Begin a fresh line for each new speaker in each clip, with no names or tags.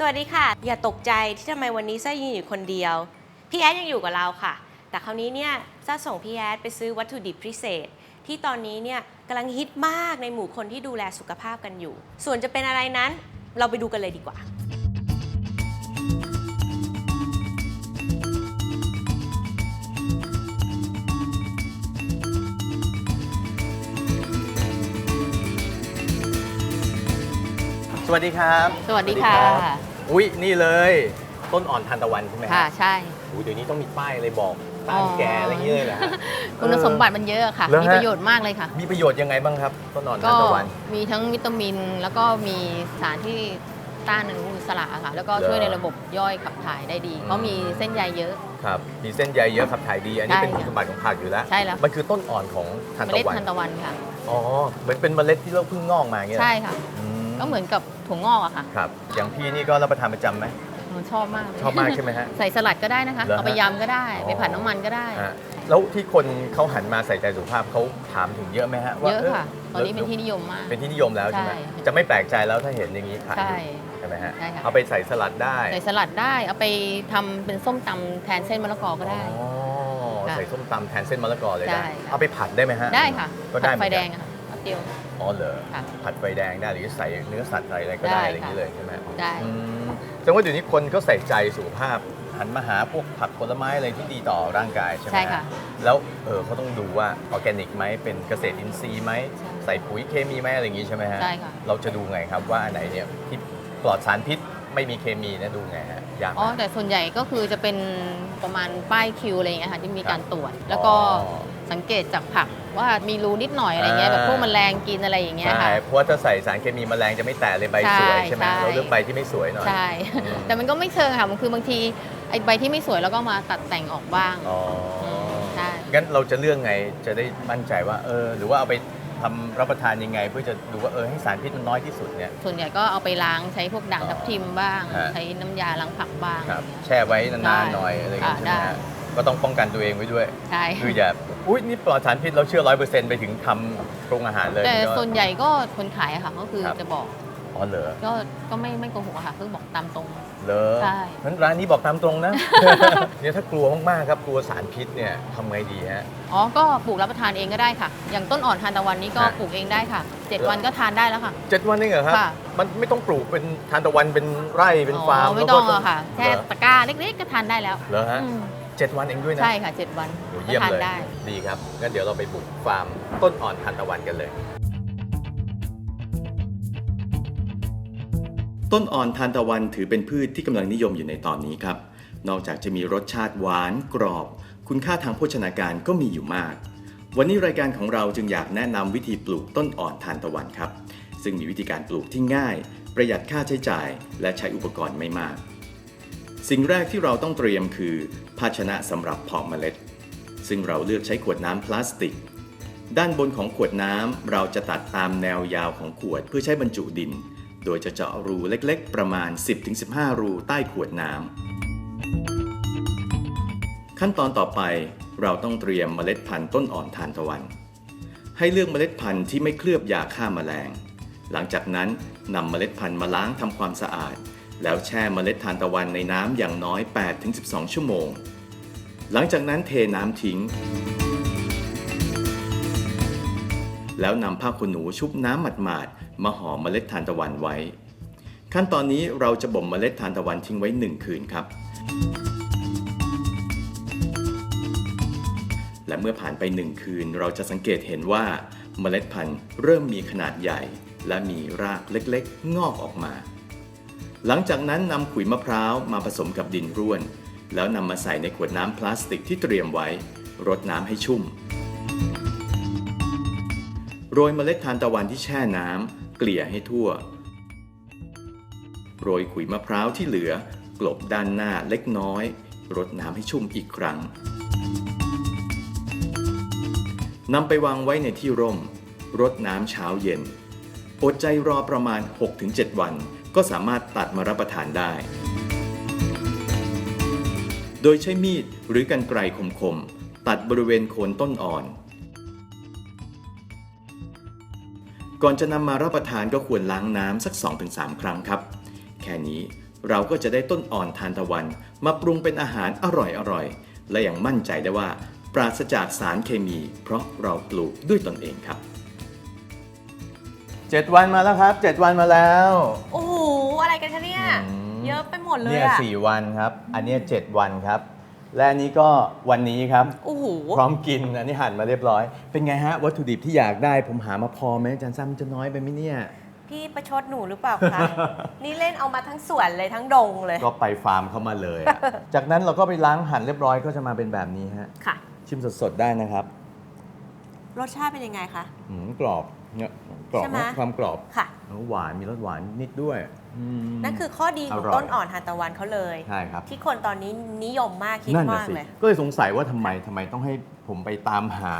สวัสดีค่ะ อย่าตกใจที่ทำไมวันนี้ซ่ายืนอยู่คนเดียว พี่แอดยังอยู่กับเราค่ะ แต่คราวนี้เนี่ยซ่าส่งพี่แอดไปซื้อวัตถุดิบพิเศษ ที่ตอนนี้เนี่ยกำลังฮิตมากในหมู่คนที่ดูแลสุขภาพกันอยู่ ส่วนจะเป็นอะไรนั้น เราไปดูกันเลยดีกว่า
สวัสดีครับ
สวัสดีค่ะ
รับอุ้ยนี่เลย ต้นอ่อนทานตะวันใช่ไหม
ค่ะ
ฮะ
ใช่
อุ้ยเดี๋ยวนี้ต้องมีป้ายอะไรบอกต้านแก่อะไรอย่างเงี้ยเลยเหรอฮะ
คุณสมบัติมันเยอะค่ะ
เหรอฮะ
มีประโยชน์มากเลยค่ะ
มีประโยชน์ยังไงบ้างครับ ต้นอ่อน
ก็
ทานตะวัน
มีทั้งวิตามินแล้วก็มีสารที่ต้านอนุมูลอิสระค่ะ แล้วก็
เหรอ
ช่วยในระบบย่อยขับถ่ายได้ดี
อืม
เพราะมีเส้นใยเยอะ
ครับมีเส้นใยเยอะขับถ่ายดี อันนี้
ใช่
เป็นคุณ
ค่ะ
สมบัติของผักอยู่แล้ว
ใช่แล้ว
มันคือต้นอ่อนของทาน
เม
ตะ
ล็ด
วัน
ทานตะวันค่ะ
อ๋อ เหมือนเป็นเมล็ดที่เราเพิ่งงอกมาอย่างเงี้ย
ใช่ค่ะ
อืม
ก็เหมือนกับ ถั่วงอกอะค่ะ
ครับ อย่างพี่นี่ก็รับประทานประจำไหม
หนูชอบมากเลย
ชอบมากใช่ไหมฮะ
ใส่สลัดก็ได้นะคะ
เหรอฮะ
เอาไปยำก็ได้
อ๋อ
ไปผัดน้ำมันก็ได้
ฮะแล้วที่คนเขาหันมาใส่ใจสุขภาพเขาถามถึงเยอะไหมฮะว่า
เยอะค่ะ ตอนนี้เป็นที่นิยมมาก
เป็นที่นิยมแล้วใช่ไหม
ใช่
จะไม่แปลกใจแล้วถ้าเห็นอย่างนี้ขาย
ใช่
อยู่ใช่ไหมฮะ
ใช่ค่ะ
เอาไปใส่สลัดได้
ใส่สลัดได้ เอาไปทำเป็นส้มตำแทนเส้นมะละกอก็ได้
อ๋อ
ค่ะ
ใส่ส้มตำแทนเส้นมะละกอเลยได้
ได้ค่ะ
เอาไปผัดได้ไหมฮะ
ได้ค่ะ
ก็ได้
ผัดไฟ
เหมือน
แด
กัน
งอะค่ะแป๊บ เดียว
อ๋อเหรอ
ค่ะ
ผัดไฟแดงได้หรือใส่เนื้อสัตว์ใส่อะไรก็ได้
ได้
อะไรอย่างนี้
ค่ะ
เลยใช่ไหม
ได้
อืมแสดงว่าเดี๋ยวนี้คนก็ใส่ใจสุขภาพหันมาหาพวกผักผลไม้อะไรที่ดีต่อร่างกายใช่ไหม
ใช่ค่ะ
แล้วเออเขาต้องดูว่าออร์แกนิกไหมเป็นเกษตรอินทรีย์ไหม
ใช่
ใส่ปุ๋ยเคมีไหมอะไรอย่างนี้ใช่ไหมฮะ
ใช่ค่ะ
เราจะดูไงครับว่าอันไหนเนี่ยที่ปลอดสารพิษไม่มีเคมีเนี่ยดูไงฮะยากไหม
อ๋อแต่ส่วนใหญ่ก็คือจะเป็นประมาณป้ายคิวอะไรอย่างเงี้ยค่ะที่มีการตรวจ แล้วก็
อ๋อ
สังเกตจากผักว่ามีรูนิดหน่อยอะไรเงี้ย
อ่า
แบบพวกแมลงกินอะไรอย่างเงี้ย
ใช่
ค่ะ
เพราะว่าถ้าใส่สารเคมีแมลงจะไม่แตะเลยใบสวยใช่ไหม
ใช่
เราเลือกใบที่ไม่สวยหน่อย
ใช่
อืม
แต่มันก็ไม่เชิงค่ะมันคือบางทีไอ้ใบที่ไม่สวยเราก็มาตัดแต่งออกบ้าง
อ๋อ
ใช่
งั้นเราจะเลือกไงจะได้มั่นใจว่าเออ หรือว่าเอาไปทำรับประทานยังไง เพื่อจะดูว่าเออให้สารพิษมันน้อยที่สุดเนี่ย
ส่วนใหญ่ก็เอาไปล้างใช้พวกด่างทับทิมบ้าง
ฮะ
ใช้น้ำยาล้างผักบ้าง
ครับ
อะไรเงี้ย
แช่ไว้นาน
ได้
ๆหน่อยอะไรอย่างเงี้ย
ค่ะ
ใช่ไหม
ได้
ฮะก็ต้องป้องกันตัวเองไว้ด้วย
ใช่
คืออย่า อุ้ยนี่ปลอดสารพิษเราเชื่อร้อยเปอร์เซ็นต์ไปถึงทำปรุงอาหารเลย
แต่
ก็
ส่วนใหญ่ก็คนขายอะค่ะก็คือ
ครับ
จะบอก
อ๋อเหรอ
ก็ก็ไม่ไม่โกหกอะค่ะคือบอกตามตรง
เหรอ
ใช่
งั้นร้านนี้บอกตามตรงนะ เนี่ยถ้ากลัวมากๆครับกลัวสารพิษเนี่ยทำไงดีฮะ
อ๋อ ก็ปลูกรับประทานเองก็ได้ค่ะ อย่างต้นอ่อนทานตะวันนี้ก็
ฮะ
ปลูกเองได้ค่ะ
เหรอ
7วันก็ทานได้แล้วค่ะ
เจ็ดวันเองเหรอครับ
ค่ะ
มันไม่ต้องปลูกเป็นทานตะวันเป็นไร่เป็นฟาร์ม
อ๋อไม่ต้อง
แล้วก็
อะค่ะ แค่
เหรอ
ตะกร้าเล็กๆก็ทานได้แล้ว
เหรอฮะ
อืม
เจ็ดวันเองด้วยนะ
ใช่ค่ะ 7 วัน
โอ้
ก็
เยี่ยม
ทาน
เลย
ได้
ดีครับงั้นเดี๋ยวเราไปบุกฟาร์มต้นอ่อนทานตะวันกันเลย
ต้นอ่อนทานตะวันถือเป็นพืชที่กำลังนิยมอยู่ในตอนนี้ครับ นอกจากจะมีรสชาติหวานกรอบ คุณค่าทางโภชนาการก็มีอยู่มาก วันนี้รายการของเราจึงอยากแนะนำวิธีปลูกต้นอ่อนทานตะวันครับ ซึ่งมีวิธีการปลูกที่ง่าย ประหยัดค่าใช้จ่าย และใช้อุปกรณ์ไม่มาก สิ่งแรกที่เราต้องเตรียมคือ ภาชนะสำหรับเพาะเมล็ด ซึ่งเราเลือกใช้ขวดน้ำพลาสติก ด้านบนของขวดน้ำเราจะตัดตามแนวยาวของขวดเพื่อใช้บรรจุดิน โดยจะเจาะรูเล็กๆ ประมาณ 10-15 รูใต้ขวดน้ำขั้นตอนต่อไปเราต้องเตรียมเมล็ดพันธุ์ต้นอ่อนทานตะวัน ให้เลือกเมล็ดพันธุ์ที่ไม่เคลือบยาฆ่าแมลง หลังจากนั้นนำเมล็ดพันธุ์มาล้างทำความสะอาด แล้วแช่เมล็ดทานตะวันในน้ำอย่างน้อย 8-12 ชั่วโมง หลังจากนั้นเทน้ำทิ้ง แล้วนำผ้าขนหนูชุบน้ำหมาดๆมาห่อเมล็ดทานตะวันไว้ ขั้นตอนนี้เราจะบ่มเมล็ดทานตะวันทิ้งไว้ 1 คืนครับ และเมื่อผ่านไป 1 คืน เราจะสังเกตเห็นว่าเมล็ดพันธุ์เริ่มมีขนาดใหญ่ และมีรากเล็กๆ งอกออกมา หลังจากนั้นนำขุยมะพร้าวมาผสมกับดินร่วน แล้วนำมาใส่ในขวดน้ำพลาสติกที่เตรียมไว้ รดน้ำให้ชุ่ม โรยเมล็ดทานตะวันที่แช่น้ำเกลี่ยให้ทั่ว โรยขุยมะพร้าวที่เหลือกลบด้านหน้าเล็กน้อย รดน้ำให้ชุ่มอีกครั้งนำไปวางไว้ในที่ร่ม รดน้ำเช้าเย็น อดใจรอประมาณ 6-7 วัน ก็สามารถตัดมารับประทานได้ โดยใช้มีดหรือกันไกรคมๆ ตัดบริเวณโคนต้นอ่อน ก่อนจะนำมารับประทานก็ควรล้างน้ำสัก 2-3 ครั้งครับ แค่นี้เราก็จะได้ต้นอ่อนทานตะวัน มาปรุงเป็นอาหารอร่อยๆ และยังมั่นใจได้ว่า ปราศจากสารเคมี เพราะเราปลูกด้วยตนเองครับ
7 วันมาแล้วครับ 7 วันมาแล้ว
โอ้โหอะไร กันคะเนี่ย
อืม
เยอะไปหมดเลย
เนี่ย
อะ
สี่วันครับ อันเนี้ยเจ็ดวันครับ และอันนี้ก็วันนี้ครับ
โอ้โห
พร้อมกินอันนี้หั่นมาเรียบร้อย เป็นไงฮะ วัตถุดิบที่อยากได้ผมหามาพอไหมอาจารย์ซ้ำมันจะน้อยไปไหมเนี่ย
พี่ประชดหนูหรือเปล่าคะ นี่เล่นเอามาทั้งสวนเลยทั้งดงเลย
ก็ไปฟาร์มเขามาเลยอะ จากนั้นเราก็ไปล้างหั่นเรียบร้อยก็จะมาเป็นแบบนี้ฮะ
ค่ะ
ชิมสดๆได้นะครับ
รสชาติเป็นยังไงคะ
หืมกรอบเนี่ยกรอบ
ใช่ไหม
นะความกรอบ
ค่ะ
แล้วหวานมีรสหวานนิดด้วยอืม
นั่นคือข้อดีของ
อร่อย
ต้นอ่อนทานตะวันเขาเลย
ใช่ครับ
ที่คนตอนนี้นิยมมากคิด
นั่นน่ะ
มาก
สิ
เลย
ก็เลยสงสัยว่าทำไมทำไมต้องให้ผมไปตามหา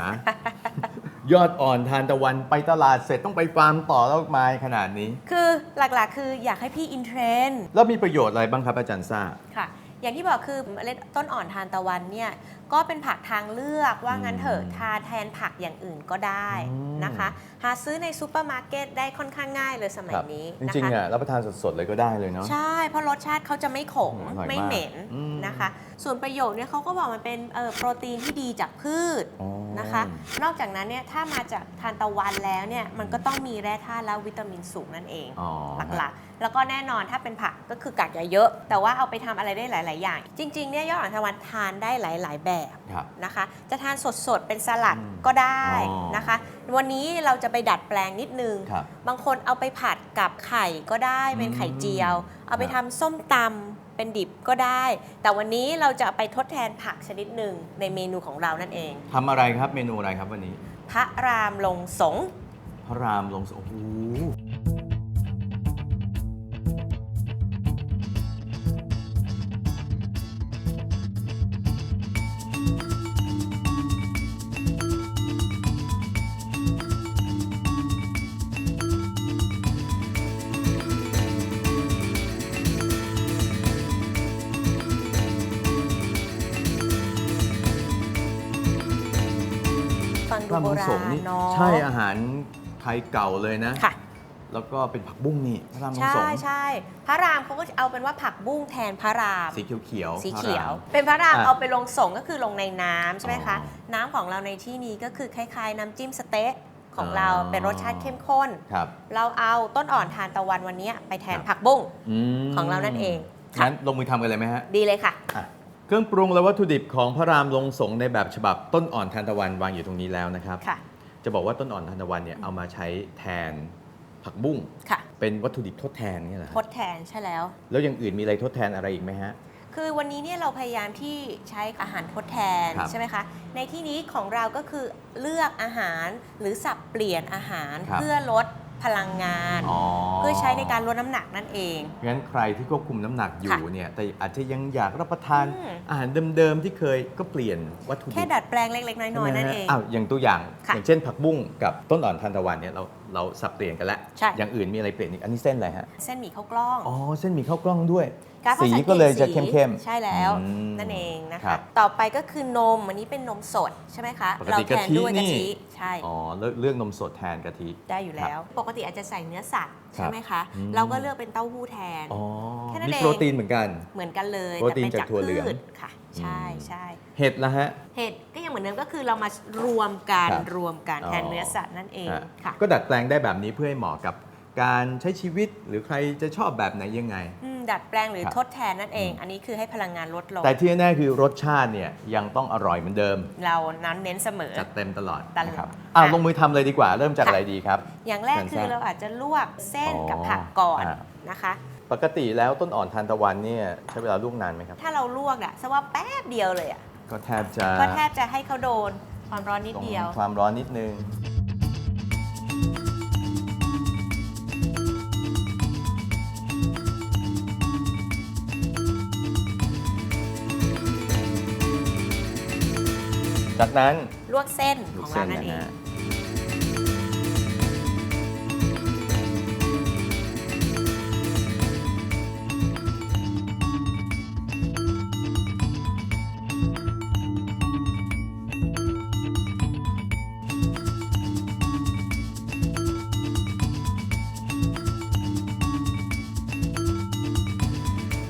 ยอดอ่อนทานตะวันไปตลาดเสร็จต้องไปฟาร์มต่อแล้วไม้ขนาดนี้
คือหลักๆ คืออยากให้พี่อินเทรนด์
แล้วมีประโยชน์อะไรบ้างครับอาจารย์ซ่า
ค่ะ อย่างที่บอกคือเมล็ดต้นอ่อนทานตะวันเนี่ยก็เป็นผักทางเลือกว่างั้นเถอะ
อืม
ทานแทนผักอย่างอื่นก็ได้
อืม
นะคะ หาซื้อในซูเปอร์มาร์เก็ตได้ค่อนข้างง่ายเลยสมัยนี้
จ
นะ
ริงๆ
คะ
อะรับประทานสดๆเลยก็ได้เลยเนาะ
ใช่ เพราะรสชาติเขาจะไม่ขม
อร่อยมาก
ไม่เหม็น
อืม
นะคะ ส่วนประโยชน์เนี่ยเขาก็บอกมันเป็นเอ่อโปรตีนที่ดีจากพืช
อ๋อ
นะคะ นอกจากนั้นเนี่ยถ้ามาจากทานตะวันแล้วเนี่ยมันก็ต้องมีแร่ธาตุและวิตามินสูงนั่นเอง
อ๋อ
หลักๆ แล้วก็แน่นอนถ้าเป็นผักก็คือกากใยเยอะ แต่ว่าเอาไปทำอะไรได้หลาย ๆ อย่าง จริงๆเนี่ยยอดอ่อนทวันทานได้หลาย ๆ แบบ
ครับ
นะคะ จะทานสดๆ เป็นสลัด
อืม
ก็ได้
อ๋อ
นะคะ วันนี้เราจะไปดัดแปลงนิดนึง
ครับ
บางคนเอาไปผัดกับไข่ก็ได้เป็นไข่เจียว เอาไป
ครั
ทำ
บ
ส้มตำเป็นดิบก็ได้ แต่วันนี้เราจะไปทดแทนผักชนิดหนึ่งในเมนูของเรานั่นเอง
ทำอะไรครับเมนูอะไรครับวันนี้
พระรามลงสงฆ์
พระรามลงสโอ้ โห
ฟัง
พ
ดู
ระราม
โบ
ลง
รา
ส
ณ
งฆ์นี่
เนาะ
ใช่อาหารไทยเก่าเลยนะ
ค่ะ
แล้วก็เป็นผักบุ้งนี่พระรามลง
ใช่
สงฆ์
ใช่พระรามเขาก็จะเอาเป็นว่าผักบุ้งแทนพระราม
สีเขียวๆ
สี
พระ
เขียว
ราม
เป็นพระราม
อะ
เอาไปลงสงก็คือลงในน้ำใช่ไหมคะ
อ๋อ
น้ำของเราในที่นี้ก็คือคล้ายๆ น้ำจิ้มสเต๊ะของ
อ๋อ
เราเป็นรสชาติเข้มข้น
ครับ
เราเอาต้นอ่อนทานตะวันวันนี้ไปแทน
ครับ
ผักบุ้ง
ม
ของเรานั่นเองค่ะ
งั้นลงมือทำกันเลยไหมฮะ
ดีเลยค่ะ
อะ เครื่องปรุงและวัตถุดิบของพระรามลงสงในแบบฉบับต้นอ่อนทานตะวันวางอยู่ตรงนี้แล้วนะครับ
ค่ะ
จะบอกว่าต้นอ่อนทานตะวันเนี่ยเอามาใช้แทนผักบุ้ง
ค่ะ
เป็นวัตถุดิบทดแทนเนี่ยเหรอ
ท
ฮะ
ดแทนใช่แล้ว
แล้วอย่างอื่นมีอะไรทดแทนอะไรอีกไหมฮะ
คือวันนี้เนี่ยเราพยายามที่ใช้อาหารทดแทน
ครับ
ใช่ไหมคะ ในที่นี้ของเราก็คือเลือกอาหารหรือสับเปลี่ยนอาหาร
ครับ
เพื่อลด พลังงาน
อ๋อ
เพื่อใช้ในการลดน้ำหนักนั่นเอง
งั้นใครที่ควบคุมน้ำหนักอยู่
ค่ะ
เนี่ยแต่อาจจะยังอยากรับประทาน
อืม
อาหารเดิมๆที่เคยก็เปลี่ยนวัตถุดิบ
แค่ดัดแปลงเล็กๆ น้อยๆ นั่นเอง
อ้าวอย่างตัวอย่าง
ค่ะ
อย่างเช่นผักบุ้งกับต้นอ่อนทานตะวันเนี่ยเราเราสับเปลี่ยนกันแล้ว
ใช่
อย่างอื่นมีอะไรเปลี่ยนอีกอันนี้เส้นอะไรฮะ
เส้นหมี่ข้าวกล้อง
อ๋อเส้นหมี่ข้าวกล้องด้วย
การผ
สี
สม
ก็เลยจะ
สี
เข้มๆ
ใช่แล้ว
อืม
นั่นเองนะ
ครั
คะ
บ
ต่อไปก็คือนมอันนี้เป็นนมสดใช่ไหมคะ
ปกติ
เราแทน
กะทิ
ด้วย
นี่
กะทิใช่
อ๋อเลือกเลือกนมสดแทนกะทิ
ได้อยู่แล้ว ปกติอาจจะใส่เนื้อสัตว์
ครับ
ใช่ไหมคะ
อืม
เราก็เลือกเป็นเต้าหู้แทน
อ๋อ
แค่นั้น
มี
เอง
โปรตีนเหมือนกัน
เหมือนกันเลย
โปรตีน
แต่
จากถั่วเหลือง
พืชค่ะ ใช่
อืม
ใช่
เห็ดละฮะ
เห็ดก็ยังเหมือนเดิมก็คือเรามารวมกัน
ครับ
รวมกันแทน
อ๋อ
เนื้อสัตว์นั่นเอง
ฮะ
ค่ะ
ก็ดัดแปลงได้แบบนี้เพื่อให้เหมาะกับ การใช้ชีวิตหรือใครจะชอบแบบไหนยังไง
อืมดัดแปลงหรือ
ครับ
ทดแทนนั่นเอง
อืม
อันนี้คือให้พลังงานลดลง
แต่ที่แน่ๆคือรสชาติเนี่ยยังต้องอร่อยเหมือนเดิม
เรานั้นเน้นเสมอ
จัดเต็มตลอด
ตลอด
นะครับอะ
ค่ะ
ลงมือทำเลยดีกว่าเริ่มจาก
ค่ะ
อะไรดีครับ
อย่างแรก
เชิญ
คือ
ทราบ
เราอาจจะลวกเส้น
อ๋อ
กับผักก่อน
อ่า
นะคะ
ปกติแล้วต้นอ่อนทานตะวันเนี่ยใช้เวลาลวกนานไหมครับ
ถ้าเราลวกอะซะว่าแป๊บเดียวเลยอะ
ก็แทบจะ
ก็แทบจะให้เขาโดนความร้อนนิด
ตรง
เดียว
ความร้อนนิดนึง จากนั้น
ลวกเส้นของ
เรานั่
นเอง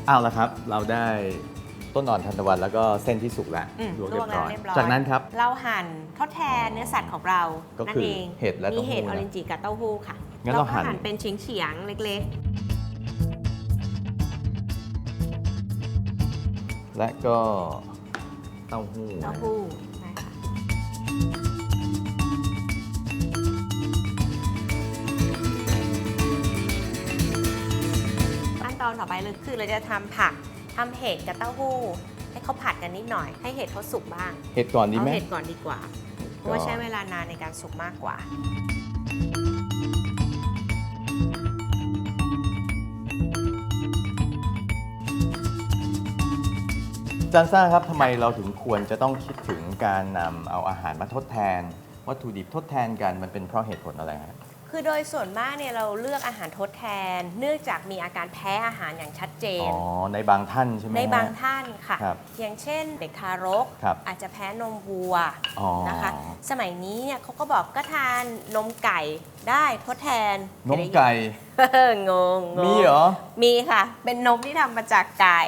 เอาละครับ เราได้ ต้นอ่อนทันตะวันแล้วก็เส้นที่สุกแล้ว
อืม
ลวก
ล
เรี
วยก
บ
แล้
ร้
ว
อย
เรียบร้อย
จากนั้นครับ
เราหั่นทดแทนเนื้อสัตว์ของเรา
ก็
นั่
คื
น
อ
เอง
เห็ดและเต้าหู้
มีเห็ดอ
นะ
อรินจิกับเต้าหู้ค่ะ
งั้นเราหั่น
ก็หั่นเป็นเฉียงๆเล็ก
และก็เต้าหู้
ๆเต้าหู้ได้ค่ะขั้นตอนต่อไปเลยคือเราจะทำผัก ทำเห็ดกับเต้าหู้ ให้เขาผัดกันนิดหน่อย ให้เห็ดเขาสุกบ้าง
เห็ดก่อนดี
เอา
ไหม
เห็ดก่อนดีกว่า เพราะว่าใช้เวลานานในการสุกมากกว่า
อาจารย์ซ่าครับทำไมเราถึงควรจะต้องคิดถึงการนำเอาอาหารมาทดแทน วัตถุดิบทดแทนกันมันเป็นเพราะเหตุผลอะไรฮะ
คือโดยส่วนมากเนี่ยเราเลือกอาหารทดแทน เนื่องจากมีอาการแพ้อาหารอย่างชัดเจ
อ๋
น
อในบางท่านใช่ไหม
ในบาง
ฮะ
ท่านค่ะ
ครับ
อย่างเช่นเด็กทารก
ครับ
อาจจะแพ้นมวัว
อ๋อ
นะคะ สมัยนี้เนี่ยเขาก็บอกก็ทานนมไก่ได้ทดแทน
นมไก่
เอองงง
มีเหรอ
มีค่ะ เป็นนมที่ทำมาจากไก่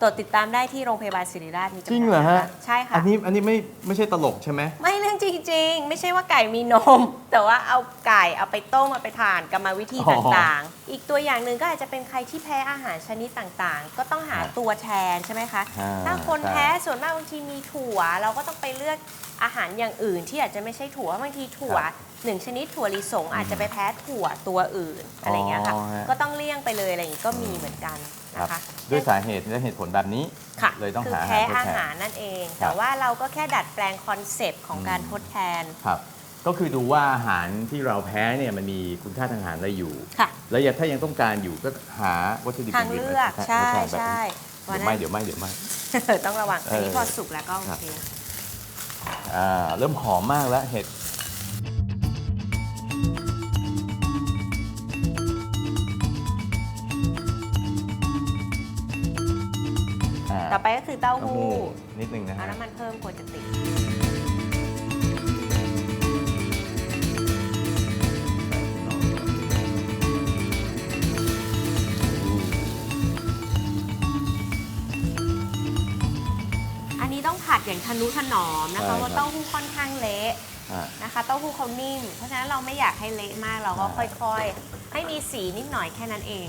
ตรวจติดตามได้ที่โรงพยาบาลศิริราชมีจำห
จริง
น่าย
เหรอฮะ
ใช่ค่ะ
อันนี้อันนี้ไม่ไม่ใช่ตลกใช่ไหม
ไม่เรื่องจริง ๆ ไม่ใช่ว่าไก่มีนม แต่ว่าเอาไก่เอาไปต้มเอาไปทานกรรมวิธี
อ๋อ
ต่างๆ อีกตัวอย่างหนึ่งก็อาจจะเป็นใครที่แพ้อาหารชนิดต่างๆ ก็ต้องหา
ครับ
ตัวแทนใช่ไหมคะ
อ่า
ถ้าคน
ใช่
แพ้ส่วนมากบางทีมีถั่ว เราก็ต้องไปเลือกอาหารอย่างอื่นที่อาจจะไม่ใช่ถั่วบางทีถั่วหนึ่งชนิดถั่วลิสงอาจจะไปแพ้ถั่วตัวอื่นอะไรอย่างเงี้ยค่ะ
อ๋อฮะ
ก็ต้องเลี่ยงไปเลยอะไรอย่างงี้ก็มีเหมือนกัน
ครับ
นะคะ
ด้วยสาเหตุและเหตุผลแบบนี้
ค่ะ
เลยต้อง
คือ
หาอาหาร
แพ้
ทดแทน
อาหารนั่นเอง
ครั
แต่
บ
ว่าเราก็แค่ดัดแปลงคอนเซปต์ของการ
อืม
ทดแทน
ครับ ก็คือดูว่าอาหารที่เราแพ้เนี่ยมันมีคุณค่าทางอาหารอะไรอยู่
ค่ะ
แล้วถ้ายังต้องการอยู่ก็หาวัตถุดิบ
ทาง
อื่นๆ
เลือก
มาทด
ใช่
แทนแบบ
ใช่
นี้เดี๋ยวไม่เดี๋ยวไม่เดี๋ยวไม่
ต้องระวัง อันนี้
เออ
พอสุกแล้วก็โอเค
อ่าเริ่มหอมมากแล้วเห็ด
ต่อไปก็คือเต้า
เต้า
หู้
หู้นิดนึงนะ
เอา
ฮะ
น้ำมันเพิ่มกลัวจะติดอันนี้ต้องผัดอย่างทะนุถนอมนะคะเพราะเต้าหู้ค่อนข้างเละ
อ่า
นะคะ เต้าหู้เขานิ่ม เพราะฉะนั้นเราไม่อยากให้เละมากเราก็
อ่า
ค่อยๆ ให้มีสีนิดหน่อยแค่นั้นเอง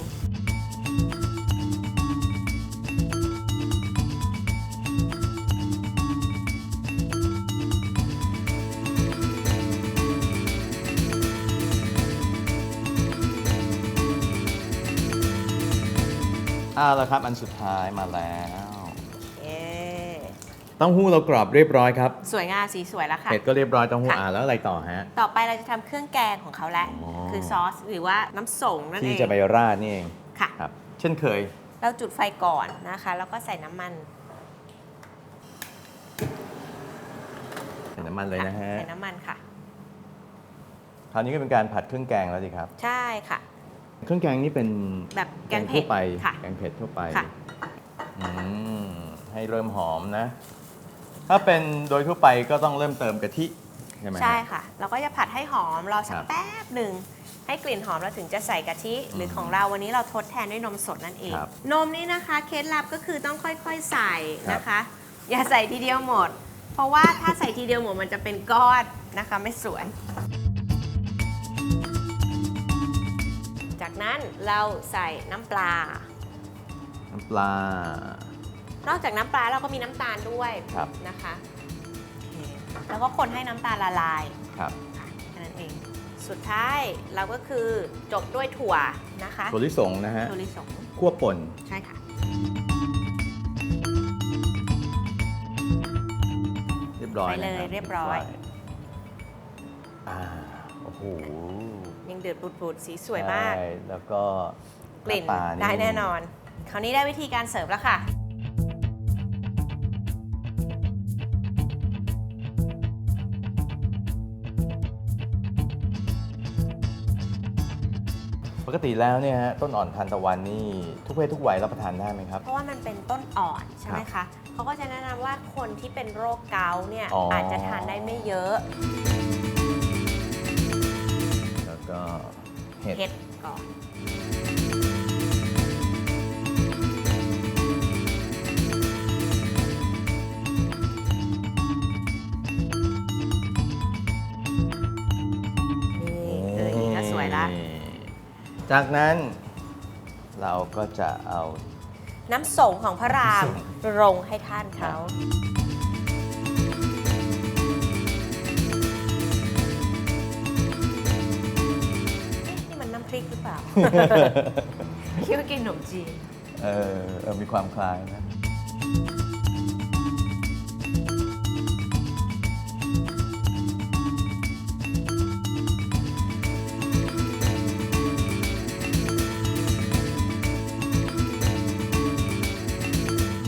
อาละครับ อันสุดท้ายมาแล้ว
เอ๊ะ
เต้าหู้เรากรอบเรียบร้อยครับ
สวยงามสีสวยแล้วค่ะ
เห็ดก็เรียบร้อยเต้าหู้
ค่ะ
อ่าแล้วอะไรต่อฮะ
ต่อไปเราจะทำเครื่องแกงของเขาแล้ว
อ๋อ
คือซอสหรือว่าน้ำส่งนั่นเอ
ที่
ง
จะไปราดนี่เอง
ค่ะ
ครับ เช่นเคย
เราจุดไฟก่อนนะคะ แล้วก็ใส่น้ำมัน
ใส่น้ำมันเลยนะฮะ
ใส่น้ำมันค่ะ
คราวนี้ก็เป็นการผัดเครื่องแกงแล้วสิครับ
ใช่ค่ะ
เครื่องแกงนี่เป็น
แบบแกงเผ็
ทั่
ด
วไป
ค่ะ
แกงเผ็ดทั่วไป
ค่ะ
อืมให้เริ่มหอมนะ ถ้าเป็นโดยทั่วไปก็ต้องเริ่มเติมกะทิใช่ไหมฮะ
ใช่ค่ะ เราก็จะผัดให้หอมรอสั
ค
ก
รับ
แป๊บหนึ่งให้กลิ่นหอมเราถึงจะใส่กะทิ หรือของเราวันนี้เราทดแทนด้วยนมสดนั่นเอง
ครับ
นมนี่นะคะเคล็ดลับก็คือต้องค่อยๆใส่
ครับ
นะคะ อย่าใส่ทีเดียวหมด เพราะว่าถ้าใส่ทีเดียวหมดมันจะเป็นก้อนนะคะไม่สวย จากนั้นเราใส่น้ำปลา
น้ำปลา
นอกจากน้ำปลาเราก็มีน้ำตาลด้วย
ครับ
นะคะโอเคแล้วก็คนให้น้ำตาลละลาย
ครับ
ค่ะแค่นั้นเอง สุดท้ายเราก็คือจบด้วยถั่วนะคะ
ถั่วลิสงนะฮะ
ถั่วลิสง
คั่วป่น
ใช่ค่ะ
เรียบร้อย
ไปเลย
นะคบ
เรียบร้อย
อ่า โอ้โห
ยังเดือดปุดๆ สีสวยมาก
ใช่แล้วก็
กลิ่น
หาตา
ได้แน่นอน คราวนี้ได้วิธีการเสิร์ฟแล้วค่ะ
ปกติแล้วเนี่ยฮะต้นอ่อนทานตะวันนี่ทุกเพศทุกวัยรับประทานได้ไหมครับ
เพราะว่ามันเป็นต้นอ่อนใช่ไหมคะเขาก็จะแนะนำว่าคนที่เป็นโรคเกาต์เนี่ย
อ๋ออ
อาจจะทานได้ไม่เยอะ
แล้ว ก็เห็ด
เห็ก่อนี่
ก็สวยละจากนั้นเราก็จะเอา
น้ำส่งของพระราม ลงให้ท่านเขา คิดว่ากินขนมจีน
เออเออมีความคล้ายนะ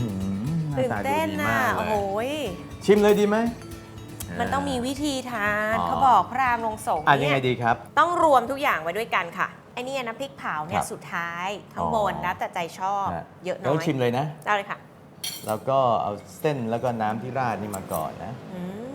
อืมหา
ตื่น
ตาดู
เต้น
ดี
น่ะ
มาก
โอ้
เล
โห
ย
ย
ชิมเลยดีไหม
มันต้องมีวิธีทาน
อ๋อ
เขาบอกพระรามลงสงฆ์
อะยัง
เนี่
ไง
ย
ดีครับ
ต้องรวมทุกอย่างไว้ด้วยกันค่ะ ไอ้นี่น้ำพริกเผาเนี่
ค
ย
รับ
สุดท้ายข้างบน
อ๋อ
แล้วแต่ใจชอบ
ฮะ
เยอะน้
ต้อ
องย
ชิมเลยนะ
เอาเลยค่ะ
แล้วก็เอาเส้นแล้วก็น้ำที่ราดนี่มาก่อนนะ
อืม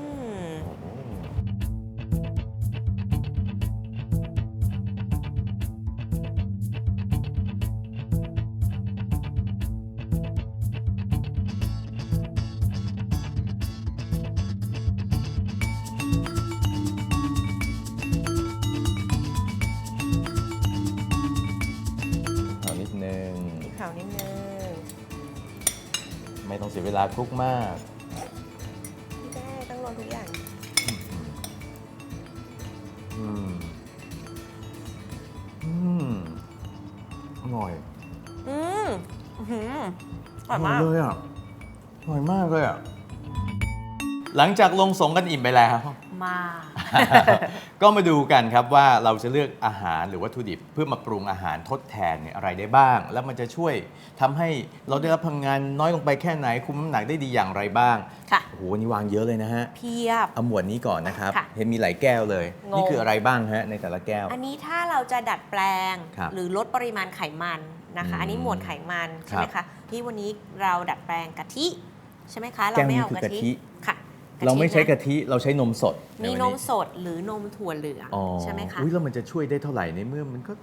สียเวลาคลุกมาก
ไม่ได้ต้องรวมทุกอย่าง
อืม อืมอร่อย
อืมอื้อหืออ
อ
ร่อย
ร่อย
มาก
เลยอะอร่อยมากเลยอะ หลังจากลงสงกันอิ่มไปแล้ว
มา ก
ก็มาดูกันครับว่าเราจะเลือกอาหารหรือวัตถุดิบ เพื่อมาปรุงอาหารทดแทนเนี่ยอะไรได้บ้าง แล้วมันจะช่วยทำให้เราได้รับพลังงานน้อยลงไปแค่ไหนคุมน้ำหนักได้ดีอย่างไรบ้าง
ค่ะ
โอ้โหวันนี่วางเยอะเลยนะฮะ
เพียบ
เอาหมวดนี้ก่อนนะครับ
ค่ะ
เห็นมีหลายแก้วเลย
งง
นี่คืออะไรบ้างฮะในแต่ละแก้ว
อันนี้ถ้าเราจะดัดแปลง
ครับ
หรือลดปริมาณไขมันนะคะ
อืม
อันนี้หมวดไขมันใช่ไหม
ครั
คะ
บ
ที่วันนี้เราดัดแปลงกะทิใช่ไหมคะ เรา
แก้วนี้
ไม่เอา
คือกะกะทิ
ทิค่ะ
เราไม่ใช้
น
กะทิเราใช้นมสด
มี
ใวัน
มสดหรือนมถั่วเหลือง
อ๋อ
ใช่ไหมคะ
อุ้ยแล้วมันจะช่วยได้เท่าไหร่ในเมื่อมันก็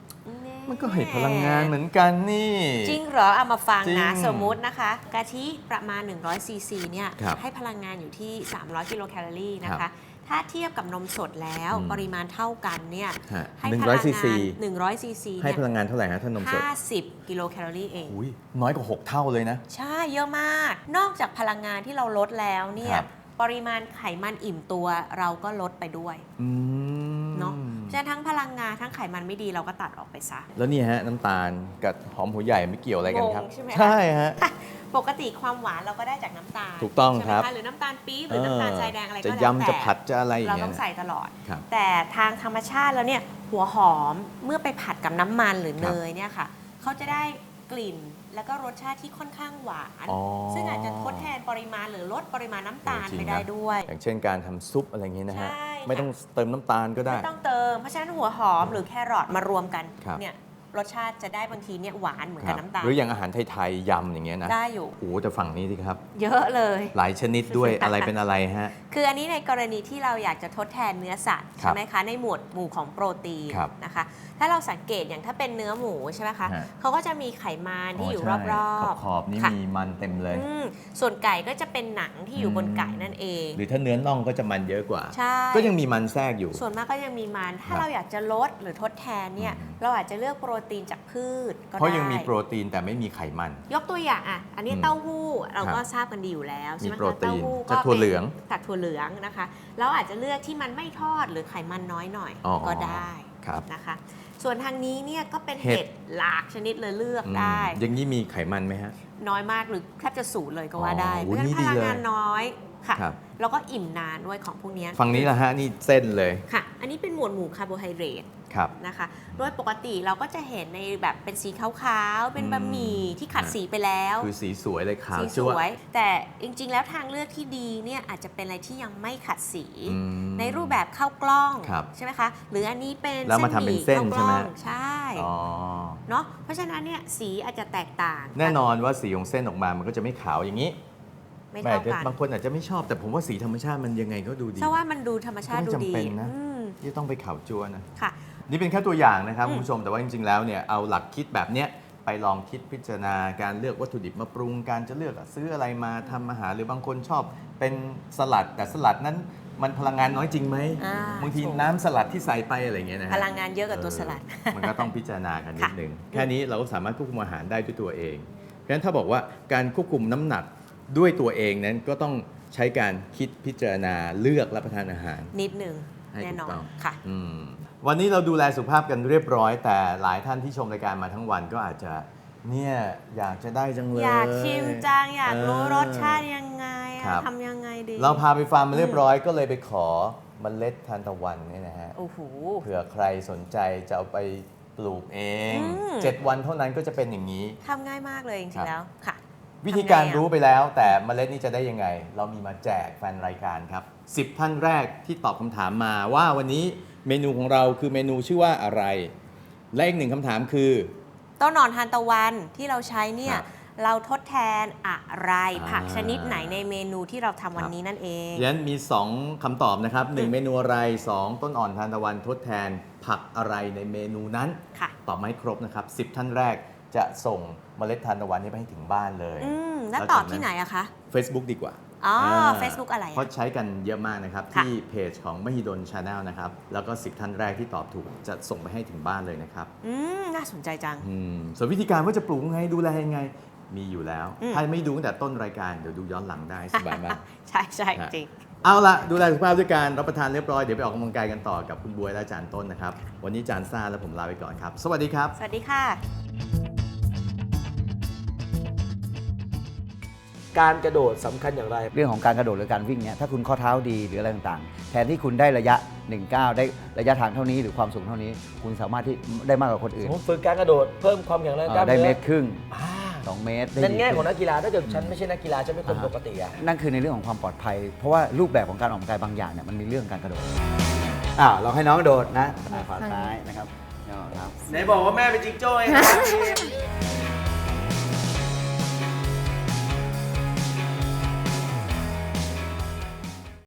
แมั
นก็ให้พลังงานเหมือนกันนี่
จริงเหรอเอามาฟัง
จริง
นะ สมมุตินะคะ กะทิประมาณ 100ซีซีเนี่ย
ครับ
ให้พลังงานอยู่ที่ 300 กิโลแคลอรี่นะ
ครั
คะ
บ
ถ้าเทียบกับนมสดแล้ว
อืม
ปริมาณเท่ากันเนี่ย
ฮะ
ให้
หนึ่ง
พ
ร้
ลั
อย
ง
ซี
งา
ซี
น100ซีซี
ให้
เนี่ย
พลังงานเท่าไหร่ฮะถ้านมสด
50 กิโลแคลอรี่เอง
อุ้ยน้อยกว่า 6 เท่าเลยนะ
ใช่เยอะมาก นอกจากพลังงานที่เราลดแล้วเนี่ย
ครับ
ปริมาณไขมันอิ่มตัวเราก็ลดไปด้วย
อืม
เนาะฉะนั้นทั้งพลังงานทั้งไขมันไม่ดีเราก็ตัดออกไปซะ
แล้วนี่ฮะน้ำตาลกับหอมหัวใหญ่ไม่เกี่ยวอะไรกันครับ
งงใช่ไหม
ใช่ฮะ
ปกติความหวานเราก็ได้จากน้ำตาล
ถูกต้อง
ใช่ไหม
ครับ
คะหรือน้ำตาลปี๊บหรือน้ำตาลทรายแดงอะไรก็
จะ
แล้ว
ยำ
แต่
จะผัดจะอะไรอย่าง
เรา
เงี้
ต้
ย
องใส่ตลอด
ครับ
แต่ทางธรรมชาติแล้วเนี่ยหัวหอมเมื่อไปผัดกับน้ำมันหรือ
ค
เน
รับ
ยเนี่ยค่ะเขาจะได้กลิ่น แล้วก็รสชาติที่ค่อนข้างหวาน
อ๋อ
ซึ่งอาจจะทดแทนปริมาณหรือลดปริมาณน้ำตาล
จริง
ไป
นะ
ได้ด้วย
อย่างเช่นการทำซุปอะไรอย่างงี้นะฮะ
ใช่ค่ะ
ไม่ต้องเติมน้ำตาลก็ได้
ไม่ต้องเติม เพราะฉะนั้นหัวหอมหรือแครอทมารวมกัน
ครับ
เนี่ย รสชาติจะได้บางทีเนี่ยหวานเหมือน
ค
กั
รั
บบน้ำตาล
หรืออย่างอาหารไทยๆยำอย่างเงี้ยนะ
ได้อยู่
โอ้โหแต่ฝั่งนี้สิครับ
เยอะเลย
หลายชนิดด้วยอะไรเป็นอะไรฮะ
คืออันนี้ในกรณีที่เราอยากจะทดแทนเนื้อสัตว์
ครั
ใช่
บ
ไหมคะในหมวดหมู่ของโปรตีน
ครับ
นะคะ ถ้าเราสังเกตอย่างถ้าเป็นเนื้อหมูใช่ไหมคะ
ฮะ
เขาก็จะมีไขมันที่อยู่ร
ใช่
อบๆ
ขอบๆนี่
ค่ะ
มีมันเต็มเลย
อืมส่วนไก่ก็จะเป็นหนังที่อยู่บน
อืม
ไก่นั่นเอง
หรือถ้าเนื้อน่องก็จะมันเยอะกว่า
ใช่
ก็ยังมีมันแทรกอยู่
ส่วนมากก็ยังมีมัน ถ้า
ครับ
เราอยากจะลดหรือทดแทนเนี่ย
อืม
เราอาจจะเลือกโปรตีนจากพืชก็ได้
เพราะยังมีโปรตีนแต่ไม่มีไขมัน
ยกตัวอย่างอะ อันนี้
อืม
เต้าหู้เราก็
ครับ
ทราบกันดีอยู่แล้วใช่ไหม
มีโปร
คะ
ตีน
เต้าหู้
จากถั่ว
ป็น
เหลือง
จากถั่วเหลืองนะคะ เราอาจจะเลือกที่มันไม่ทอดหรือไขมันน้อยหน่อย
อ๋อ
ก็ได้
ครับ
นะคะ ส่วนทางนี้เนี่ยก็เป็น
เห็ด
เห็ดหลากชนิดเลยเลือก
อืม
ได้
อย่างนี้มีไขมันไหมฮะ
น้อยมากหรือแทบจะศูนย์เลยก็ว่าได้
อ๋อ
เพราะฉะนั้น
นี่
พ
ดี
ลัง
เลย
งานน้อย ค่ะ
ครับ
แล้วก็อิ่มนานด้วยของพวกเนี้ย
ฝั่งนี้ละฮะนี่เส้นเลย
ค่ะ อันนี้เป็นหมวดหมู่คาร์โบไฮเดรต
ครับ
นะคะ โดยปกติเราก็จะเห็นในแบบเป็นสีขาวๆ เป็น
อืม
บะหมี่ที่ขัดสีไปแล้ว
คือสีสวยเลยขาว
สีส
จั่ว
วย แต่จริงๆ แล้วทางเลือกที่ดีเนี่ยอาจจะเป็นอะไรที่ยังไม่ขัดสี
อืม
ในรูปแบบข้าวกล้อง
ครับ
ใช่ไหมคะ หรืออันนี้เป็น
แล้วมาทำเป็นเส้น
ข้าวกล้อง
ใช่ไหม
ใช่
อ๋อ
เนาะเพราะฉะนั้นเนี่ยสีอาจจะแตกต่าง
แน่นอนว่าสีของเส้นออกมามันก็จะไม่ขาวอย่างนี้
ไม่
แหม่
เท่ากัน
บางคนอาจจะไม่ชอบแต่ผมว่าสีธรรมชาติมันยังไงก็ดูดี
เพราะว่ามันดูธรรมชาติ
ก็
ดู
ไม่
ดี
จำเป็นนะ
อืม
ที่ต้องไปขาวจั่วนะ
ค่ะ
นี่เป็นแค่ตัวอย่างนะครับ
อืม
คุณผู้ชมแต่ว่าจริง ๆ แล้วเนี่ยเอาหลักคิดแบบเนี้ยไปลองคิดพิจารณาการเลือกวัตถุดิบมาปรุงการจะเลือกซื้ออะไรมาทำอาหารหรือบางคนชอบเป็นสลัดแต่สลัดนั้นมันพลังงานน้อยจริงไหม
อ่า
บางที
ถูก
น้ำสลัดที่ใส่ไปอะไรอย่างเงี้ยนะฮะ
พลังงานเยอะกว่าตัวสลัด
เออมันก็ต้องพิจารณากันนิด
ค่ะ
นึงแค่นี้เราก็สามารถควบคุมอาหารได้ด้วยตัวเองเพราะฉะนั้นถ้าบอกว่าการควบคุมน้ำหนัก ด้วยตัวเองนั้นก็ต้องใช้การคิดพิจารณาเลือกรับประทานอาหาร
นิดหนึ่ง
ให้
แน่นอ
ถูก
น
ต้อง
ค่ะ
อืมวันนี้เราดูแลสุขภาพกันเรียบร้อย แต่หลายท่านที่ชมรายการมาทั้งวันก็อาจจะเนี่ยอยากจะได้จังเลย
อยากชิมจังอยากรู้
เออ
รสชาติยังไงอะ
ครับ
ทำยังไงดี
เราพาไปฟาร์มมาเรียบร้อยก็เลยไปขอเมล็ดทานตะวันเนี่ยนะฮะ
โอ้โห
เผื่อใครสนใจจะเอาไปปลูกเอง
อืม
7 วันเท่านั้นก็จะเป็นอย่างนี้
ทำง่ายมากเลยจ
ครั
ริ
บ
งๆแล้วค่ะ
วิธีการ
ทำไงอะ
รู้ไปแล้ว แต่เมล็ดนี้จะได้ยังไง เรามีมาแจกแฟนรายการครับ 10 ท่านแรกที่ตอบคำถามมาว่าวันนี้เมนูของเราคือเมนูชื่อว่าอะไร และอีกหนึ่งคำถามคือ
ต้นหนอนทานตะวันที่เราใช้เนี่ย
ครับ
เราทดแทนอะไร
อ่า
ผักชนิดไหนในเมนูที่เราทำวัน
ครับ
นี้นั่นเอง
ยันมี 2คำตอบนะครับ 1 เมนูอะไร 2 ต้นอ่อนทานตะวันทดแทนผักอะไรในเมนูนั้น
ค่ะ
ตอบไม่ครบนะครับ 10 ท่านแรกจะส่ง เมล็ดทานตะวันนี้ไปให้ถึงบ้านเลย
อืมแล้ว
แล้ว
ตอบ
จากนั้น
ที่ไหนอะคะ
Facebook ดีกว่า
อ๋อา Facebook อะไรอะ
เพราะใช้กันเยอะมากนะครับ
ค่ะ
ที่เพจของมหิดลชาแนลนะครับ แล้วก็10ท่านแรกที่ตอบถูกจะส่งไปให้ถึงบ้านเลยนะครับ
อืม น่าสนใจจัง
อืมส่วนวิธีการว่าจะปลูกไงดูแลยังไง มีอยู่แล้ว
อืม
ถ้าไม่ดูตั้งแต่ต้นรายการเดี๋ยวดูย้อนหลังได้สบายมาก
ใช่ใช่
ฮะ
จริง
เอาละดูแลสุขภาพด้วยการรับประทานเรียบร้อย เดี๋ยวไปออกกำลังกายกันต่อกับคุณบวยและอาจารย์ต้นนะครับ วันนี้อาจารย์ซ่าและผมลาไปก่อนครับ สวัสดีครับ
สวัสดีค่ะ
การกระโดดสำคัญอย่างไร
เรื่องของการกระโดดหรือการวิ่งเนี่ยถ้าคุณข้อเท้าดีหรืออะไรต่างๆ แทนที่คุณได้ระยะ1ก้าวได้ระยะทางเท่านี้หรือความสูงเท่านี้ คุณสามารถที่ได้มากกว่าคน
ส
อื่น
มมติฝึกการกระโดดเพิ่มความแข็งแรงกล้า
เอ่อได้
ม
เม
เนื้อ
ตรครึ่ง
อ่า
2เมตรได้
ใน
ดี
แง่
ขึ้
ของนักกีฬาถ้าเกิดฉันไม่ใช่นักกีฬาฉันเป็นคนปกติอะ
นั่นคือในเรื่องของความปลอดภัย เพราะว่ารูปแบบของการออกกำลังกายบางอย่างเนี่ยมันมีเรื่องการกระโดด
อ้าวลองให้น้องโดดนะอ่าขวาซ้ายนะครับย่อครับ
ไหนบอกว่าแม่เป็นจิงโจ้ไงครับ